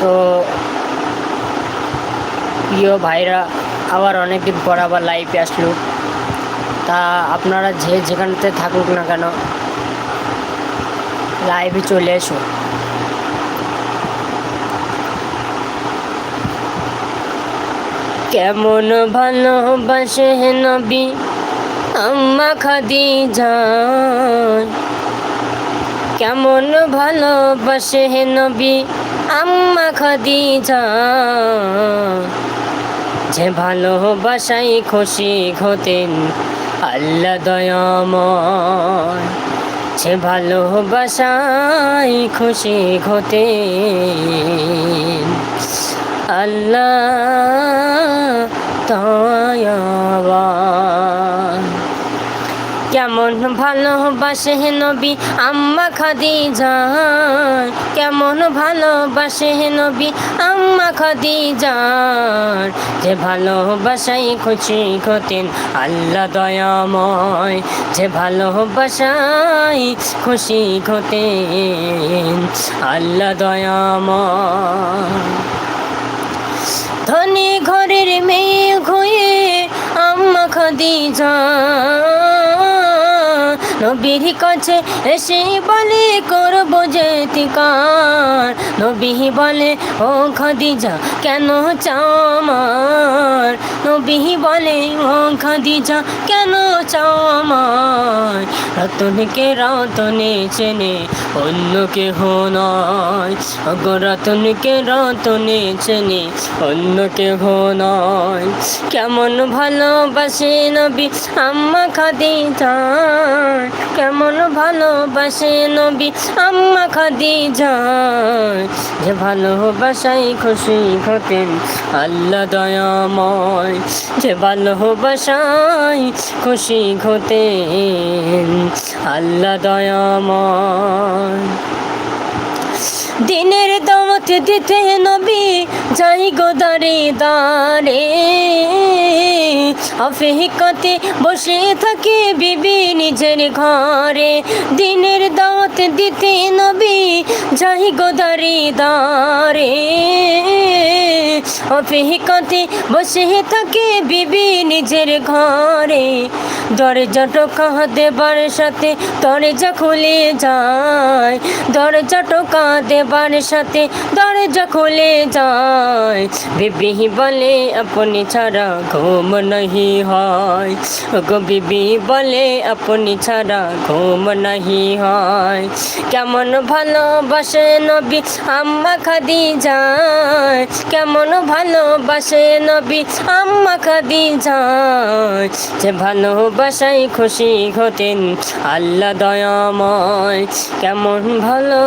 তো প্রিয় ভাইরা, আবার অনেকদিন পর আবার লাইভে আসলো। তা আপনারা যে যেখানতে থাকুক না কেন লাইভে চলে এসো। কেমন ভালোবাসে নবী, আম্মা খাদি যান কেমন ভালোবাসে নবী আম্মা খাদিজা যে ভালোবাসাই খুশি হতেন আল্লাহ দয়াময়। যে ভালোবাসাই খুশি হতেন আল্লাহ দয়াবান কেমন ভালোবাসে নবী আম্মা খাদিজা? কেমন ভালোবাসে নবী আম্মা খাদিজা? যে ভালোবাসাই খুশি হতেন আল্লাহ দয়াময়। যে ভালোবাসাই খুশি হতেন আল্লাহ দয়াময়। ধনী ঘরের মেয়ে হয়ে আম্মা খাদিজা। নবীর কাছে এসে বলে করব যেতিকার নবী বলে ও খাদিজা কেন চাও আমার? নবী বলে, ও খাদিজা, কেন চাও আমার রতনকে রতনে চেনে অন্য কেহ নয়। অগো, রতনকে রতনে চেনে অন্য কেহ নয়। কেমন ভালোবাসে নবী আম্মা খাদিজা, কেমন ভালোবাসে নবী আম্মা খাদিজা। যে ভালোবাসাই খুশি হতেন আল্লাহ দয়াময়। যে ভালোবাসাই খুশি হতেন আল্লাহ দয়াময়। দিনের দাওয়াত দিতে নবী যাই গোদারে দারে অফিকতে বসে থাকে বিবি নিজের ঘরে। দিনের দাওয়াত দিতে নবী যাই গোদারে দারে অফিকতে বসে থাকে বিবি নিজের ঘরে। দরজা টোকা দেবার সাথে দরজা খুলে যায়। দরজা টোকা দেবার সাথে দরজা খুলে যায়। বিবি বলে, আপনি ছাড়া ঘুম নহি হয়। গো বিবি বলে, আপনি ছাড়া ঘুম নাহি হয়। কেমন ভালোবাসে নবী আম্মা খাদি যায় কেমন ভালোবাসে নবী আম্মা খাদি যায় যে ভালোবাসাই খুশি হতেন আল্লাহ দয়াময়। কেমন ভালো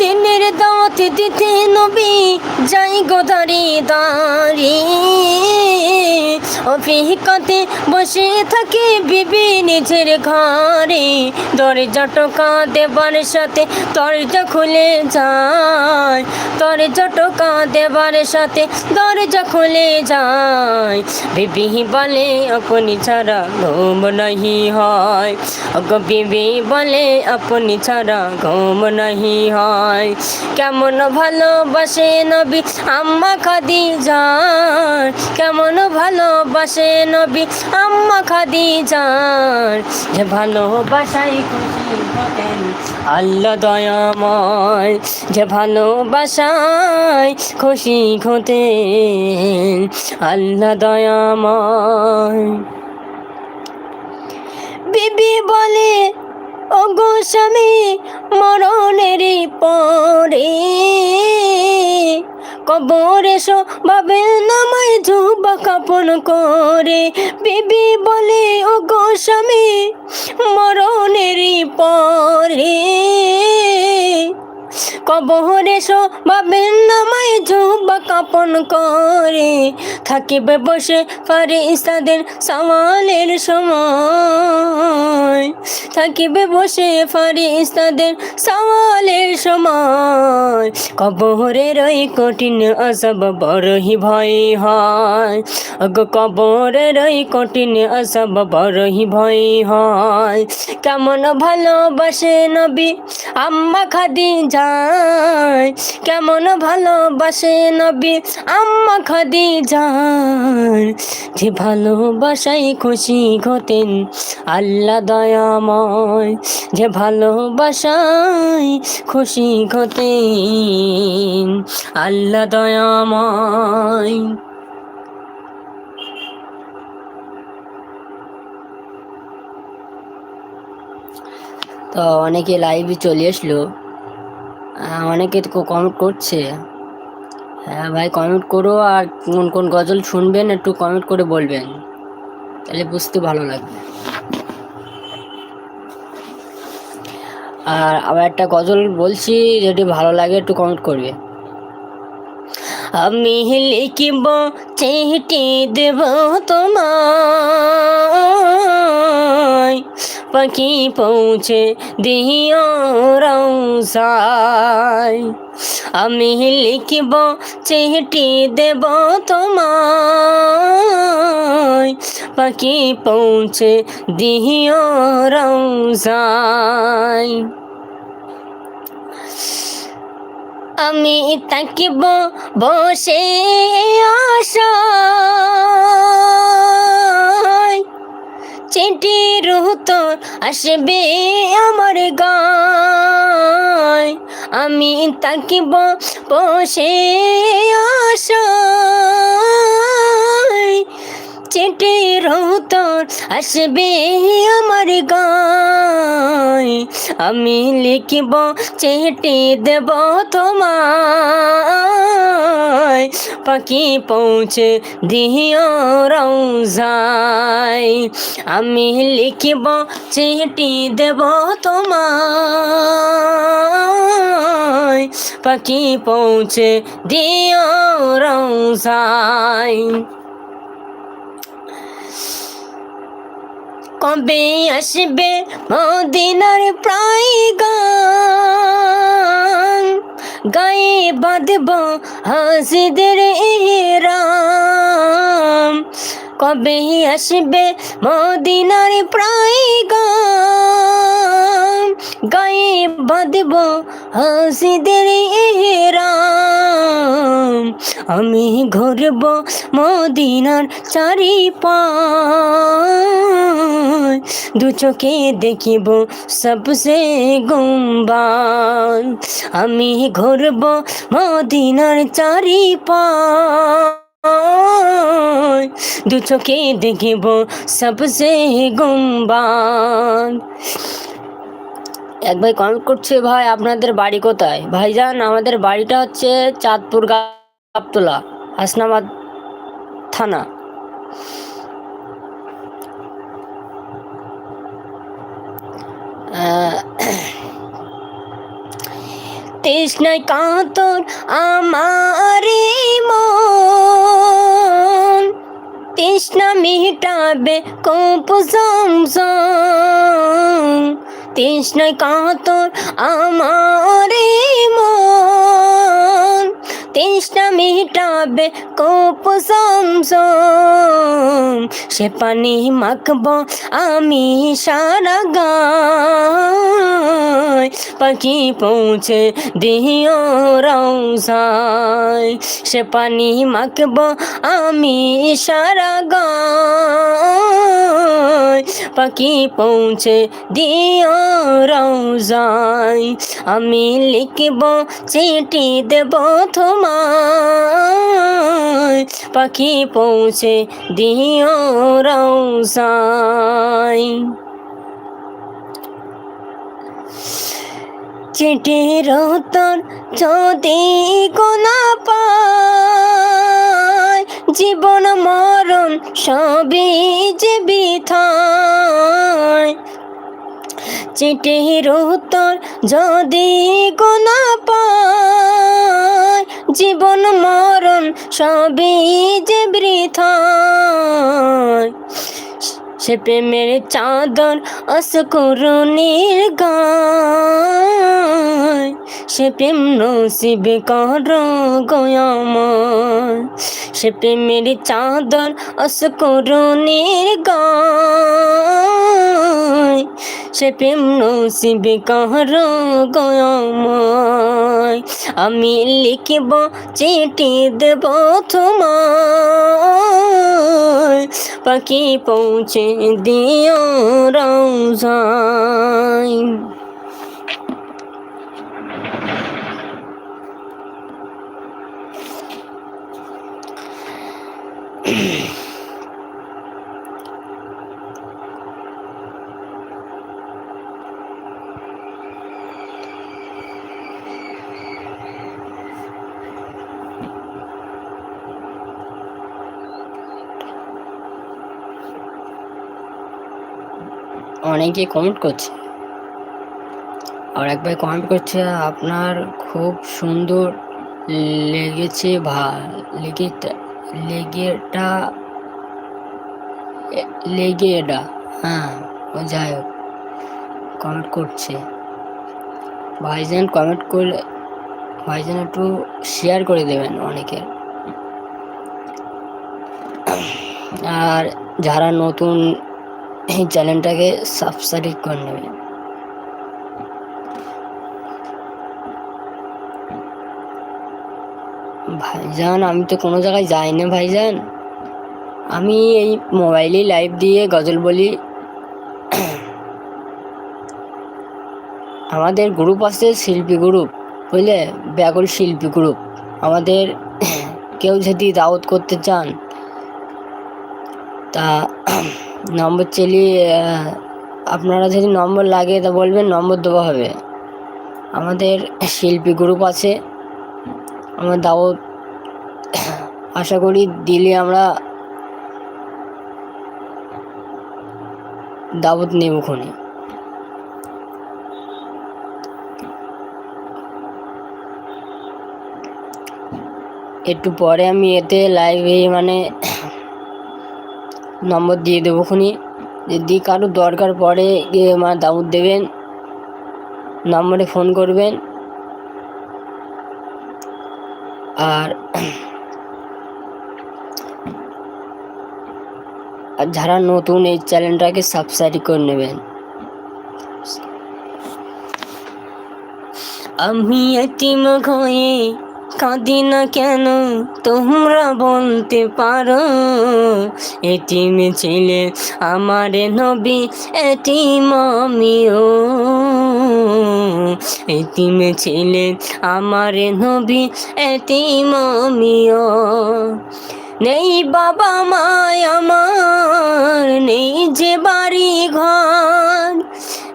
দিনের দিতে নবী যাই গোদারি দাঁড়ি অফিকতে বসে থাকে বিবি নিজের ঘরে। দরজা টোকা দেবার সাথে দরজা খুলে যায়। দরজা টোকা দেবার সাথে দরজা খুলে যায়। বিবি বলে, আপনি ছাড়া ঘুম নাহি হয়। অগো বিবি বলে, আপনি ছাড়া ঘুম নাহি হয়। কেমন ভালোবাসে নবী আম্মা খাদি যায় কেমন ভালোবাসে নবী আম্মা খাদি যান যে ভালোবাসাই খুশি হতেন দয়াময়। যে ভালোবাসায় খুশি হতেন, আল্লাহ দয়াময়। বিবি বলে, ওগো স্বামী মরণের পরে কবরে ভাবে নামাই জুবা কাপন করে। বিবি বলে ওগো স্বামী মরণেরই পরে। কবরে ভাবে নামায় জুবা কাপন করে। থাকিবে বসে ফারিস্তাদের সওয়ালের সময়। থাকিবে বসে ফারিস্তাদের সওয়ালের সময়। কবরের ওই কঠিন অসব বড়হি ভয় হয়। অগ কবরের ওই কঠিন অসব বড়হি ভয় হয়। কেমন ভালোবাসে নবী আম্মা খাদি যায় কেমন ভালোবাসে নবী আম্মা খাদি যায় যে ভালোবাসাই খুশি হতেন আল্লাহ দয়াময়। যে ভালোবাসাই খুশি হতেন আল্লাহ দয়াময়। তো অনেকে লাইভে চলে আসলো। অনেকে তো কমেন্ট করছে। হ্যাঁ ভাই কমেন্ট করো আর কোন কোন গজল শুনবেন, একটু কমেন্ট করে বলবেন। তাহলে বুঝতে ভালো লাগবে। আর আবার একটা গজল বলছি, যদি ভালো লাগে একটু কমেন্ট করবে। আমি লিখিব, চিঠি দেব তোমায়। পাখি পৌঁছে দিও রৌসায় আমি লিখিব, চিঠি দেব তোমায়। পাখি পৌঁছে দিও রৌসায় আমি তাকিব বসে চিঠির উত্তর আসবে আমার গায়। আমি তাকিব বসে আশায়। চিঠির উত্তর আসবে আমার গায়। আমি লিখিব, চিঠি দেব তোমায়। পাখি পৌঁছে দিও রৌজায় আমি লিখিব, চিঠি দেব তোমায়। পাখি পৌঁছে দিও রৌজায় কবে আসবে মদিনার প্রায় গান গায়ে বাঁধব হাসিদের এরাম। কবে আসবে মদিনার প্রায় গান গায়ে বাঁধব হাসিদের এরাম আমি ঘুরব মদিনার চারি দু চোখে দেখিব সবসে গুম্বান আমি ঘুরব মদিনার চারি দু চোখে দেখিব সবসে গুম্বান এক ভাই কমেন্ট করছে, ভাই, আপনাদের বাড়ি কোথায়? ভাইজান, আমাদের বাড়িটা হচ্ছে চাঁদপুর গাবতলা হাসনাবাদ থানা। তৃষ্ণায় কাতর আমার মন। তৃষ্ণা মিটাবে সমসম তৃষ্ণায় কাতর আমারে মন। তৃষ্ণা মিটাবে কপ সমসম। সে পানি মাখব আমি সারা গায়। পাখি পৌঁছে দিও রৌসায় সে পানি মাখব আমি সারা গায়। পাখি পৌঁছে দিও রৌজায় আমি লিখব চিঠি দেব তোমায় পাখি পৌঁছে দিও রৌজায় চিঠির উত্তর যদি কোনা পায়, জীবন মরণ সবই যে বিথায় চিঠির উত্তর যদি কোনা পায় জীবন মরণ সবই যে বৃথা। সে প্রেমের চাদর অসকরণের গায়। সে প্রেম নসিবে কর গয়াময় সে প্রেমের চাদর অসকরণের গায়। সে প্রেম নসিবে কর গয়াময় আমি লিখিব চিঠি দেব তোমায়। পাখি পৌঁছে দিও রৌজায় অনেকে কমেন্ট করছে। আর এক ভাই কমেন্ট করছে, আপনার খুব সুন্দর লেগেছে ভা লেগে লেগেটা লেগেটা হ্যাঁ ও যাই হোক কমেন্ট করছে। ভাইজান কমেন্ট করলে, ভাইজান একটু শেয়ার করে দেবেন অনেকের। আর যারা নতুন এই চ্যানেলটাকে সাবস্ক্রাইব করে নেবেন ভাইজান, আমি তো কোনো জায়গায় যাই না ভাইজান। আমি এই মোবাইলেই লাইভ দিয়ে গজল বলি। আমাদের গ্রুপ আছে শিল্পী গ্রুপ বুঝলে? ব্যাগল শিল্পী গ্রুপ আমাদের কেউ যদি দাওয়াত করতে চান, তা নম্বর চেলি আপনারা যদি নম্বর লাগে তা বলবেন, নম্বর দেওয়া হবে। আমাদের শিল্পী গ্রুপ আছে। আমার দাওয়াত আশা করি দিলে আমরা দাওয়াত নেব ওখানে। একটু পরে আমি এতে লাইভে মানে নম্বর দিয়ে দেবো খুনি। যদি কারও দরকার পড়ে গিয়ে মা দাউদ দেবেন, নম্বরে ফোন করবেন। আর আর যারা নতুন এই চ্যানেলটাকে সাবস্ক্রাইব করে নেবেন। আমি এটিম হয়ে কাঁদি না কেন? তোমরা বলতে পারো এটিম ছিলে আমার নবী এটিম আমিও এটিম ছিলে আমার নবী এটিম আমিও নেই বাবা মায় আমার, নেই যে বাড়ি ঘর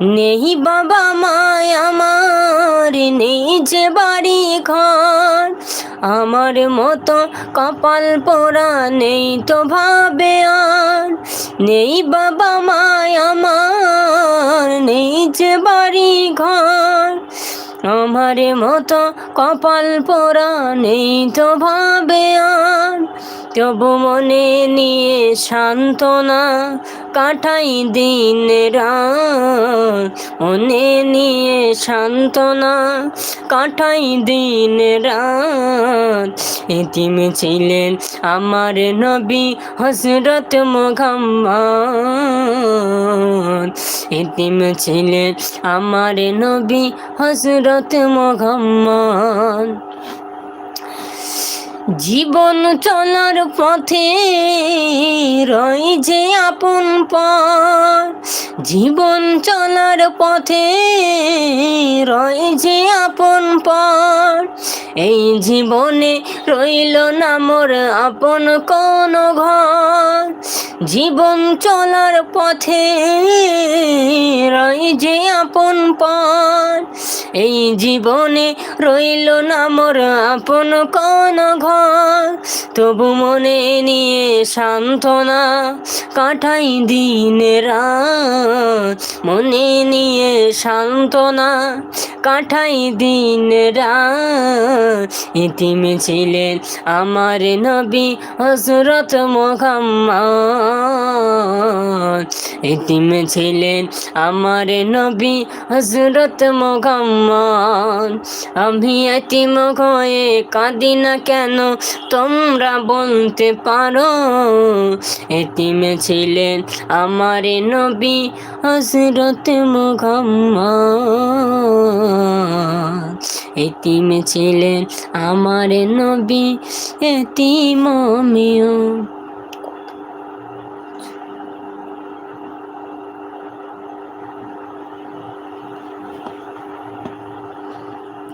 নেই বাবা মায় আমার নেই যে বাড়ি ঘর। আমার মতো কপাল পোড়া নেই তো ভাবে আর। নেই বাবা মায় আমার নেই যে বাড়ি ঘর। আমার মতো কপাল পোড়া নেই তো ভাবে আর। তবু মনে নিয়ে সান্ত্বনা কাটাই দিন রাত, মনে নিয়ে সান্ত্বনা। কাটাই দিন রাত ছিলেন আমার নবী হজরত মোহাম্মদ। এতিম ছিলেন আমার নবী হজরত মোহাম্মদ। জীবন চলার পথে রয় যে আপন পর জীবন চলার পথে রয় যে আপন পর এই জীবনে রইল না মোর আপন কোন ঘর। জীবন চলার পথে রই যে আপন পর এই জীবনে রইল না মোর আপন কোন ঘর। তবু মনে নিয়ে সান্ত্বনা কাটাই দিন রাত। মনে নিয়ে সান্ত্বনা কাটাই দিন রাত। ইতিমে ছিলেন আমার নবী হজরত মোহাম্মদ। ইতিমে ছিলেন আমার নবী হজরত মোহাম্মদ। আমি এতিম হয়ে কাঁদি না কেন? তোমরা বলতে পারো। এতিমে ছিলেন আমার নবী হজরত মোহাম্মদ। এতিমে ছিলেন আমার নবী, এতিম আমিও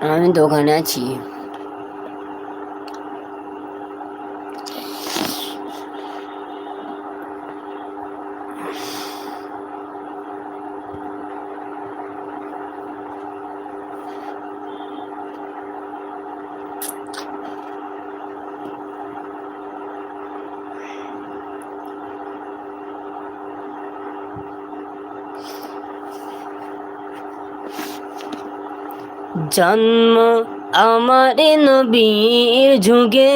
আমি দোকানে জন্ম আমার নবীর যুগে।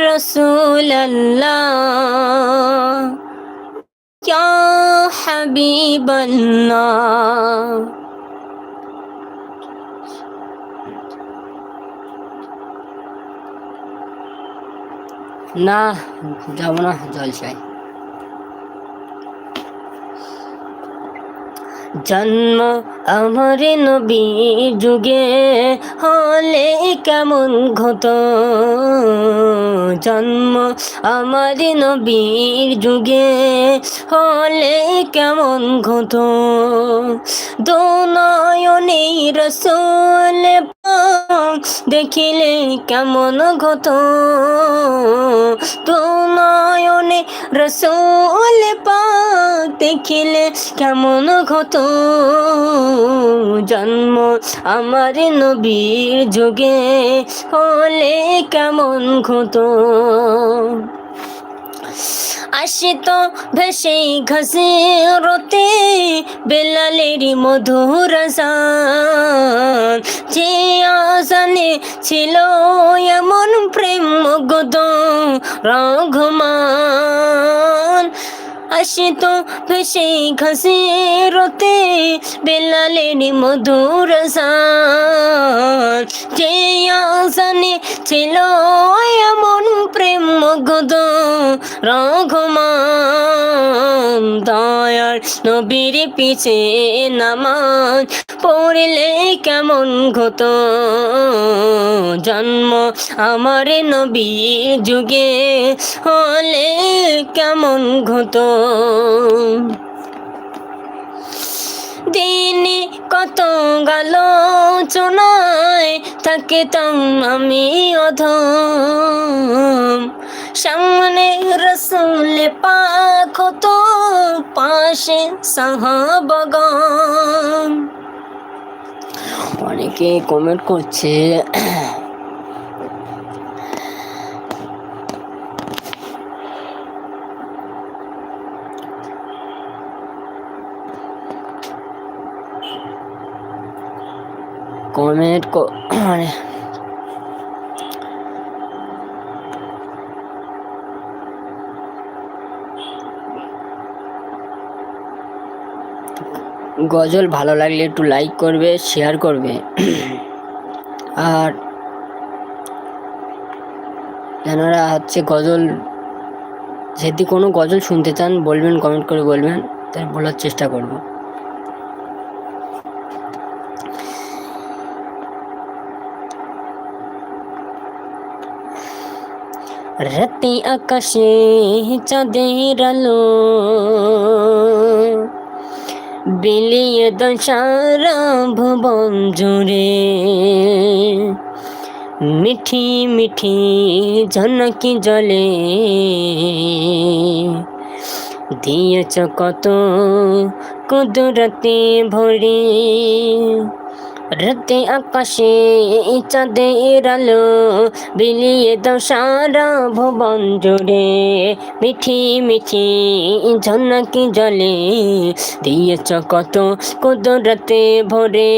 রসুল্লাহ হাবিবাল্লাহ। না যাব না জলসায়। জন্ম আমার নবী যুগে হলে কেমন ঘত জন্ম আমার নবীর যুগে হলে কেমন ঘত নেই রসুল দেখিলে কেমন ঘত দোনয়নে রসুল পাক দেখিলে কেমন ঘত জন্ম আমার নবীর যুগে হলে কেমন ঘত আসিত ভেসে ঘসে রতে বেলালেরি মধুর যে আসানে ছিল এমন প্রেম গদ রঘমান আসিত ভেসে ঘষে রতে বেলালেরই মধুর যে আসানে ছিল এমন প্রেম গদ রঘমান দয়ার নবীর পিছে নামাজ পড়লে কেমন ঘত জন্ম আমার নবীর যুগে হলে কেমন ঘত দিনে কত গেল চোনায় থাকে তাম আমি অধম। সামনে রসুল পাখ তো পাশে সাহাবগণ অনেকে কমেন্ট করছে কমেন্ট মানে গজল ভালো লাগলে একটু লাইক করবে শেয়ার করবে। আর যারা হচ্ছে গজল, যদি কোনো গজল শুনতে চান, বলবেন কমেন্ট করে বলবেন তাই বলার চেষ্টা করব। রাতে আকাশে চাঁদের আলো বিলিয়ে দশারা ভুবন জুড়ে মিঠি মিঠি ঝনকি জলে দিয়েছ কত কুদরতে ভরে রাতে আকাশে চাঁদের আলো বিলিয়ে দাও সারা ভবন জুড়ে মিঠি মিঠি ঝনকি জলে দিয়েছ কত কুদরতে ভরে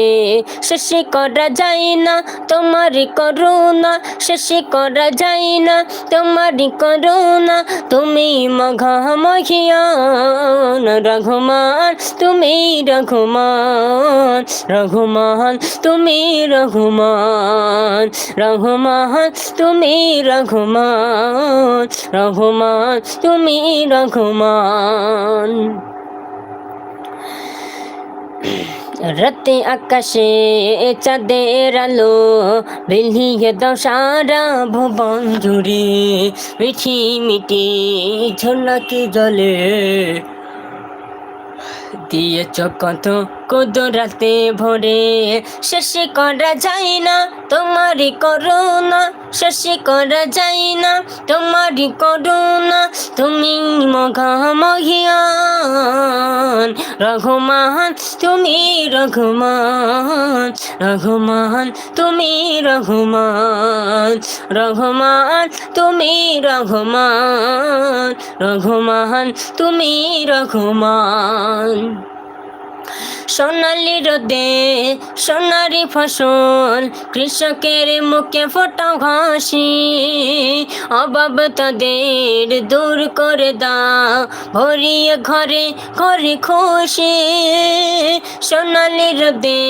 শেষ করা যায় না তোমারই করুণা শেষ করা যায় না তোমারই করুণা তুমি মঘা মহিয়ান রঘুমান তুমি রঘুমান রঘুমান তুমি রঘুমান রঘুমান, তুমি রঘুমান রঘুমান, তুমি রঘুমান। রাতে আকাশে চাঁদের আলো বিলিয়ে দাও সারা ভুবন জুড়ে, মিঠি মিটি ঝোনাকি জলে। দিয়েছ কত কুদরাতে ভরে শেষ করা যায় না, তোমারই না শেষ করা যায় না, তোমারই না তুমি মঘা মহিয়ান রঘুমান তুমি রঘুমান রঘুমান তুমি রঘুমান রঘুমান তুমি রঘুমান রঘুমান তুমি রঘুমান সোনালি রোদে সোনারি ফসল, কৃষকের মুখে ফোটা ঘাসি। অভাব তাদের দূর করে দাও, ভরিয়ে ঘরে ঘরে খুশি। সোনালি রোদে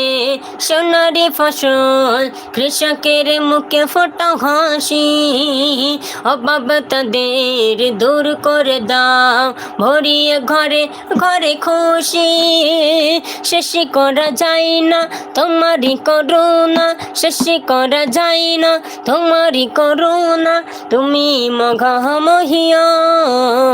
সোনারি ফসল, কৃষকের মুখে ফোটা ঘাসি। অভাব তাদের দূর করে দাও, ভরিয়ে ঘরে ঘরে খুশি। শেষ করা যায় না তোমারই করুণা শেষ করা যায় না তোমারই করুণা তুমি মঘা মহিয়ান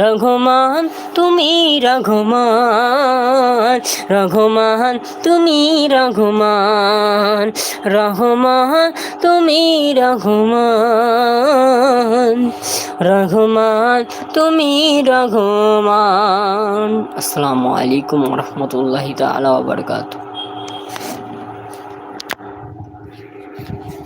রঘুমান তুমি রঘুমান রঘুমান তুমি রঘুমান রঘুমান তুমি রঘুমান রঘুমান তুমি রঘুমান আসসালামু আলাইকুম রহমতুল্লাহি তালা ওয়া বারাকাতুহু।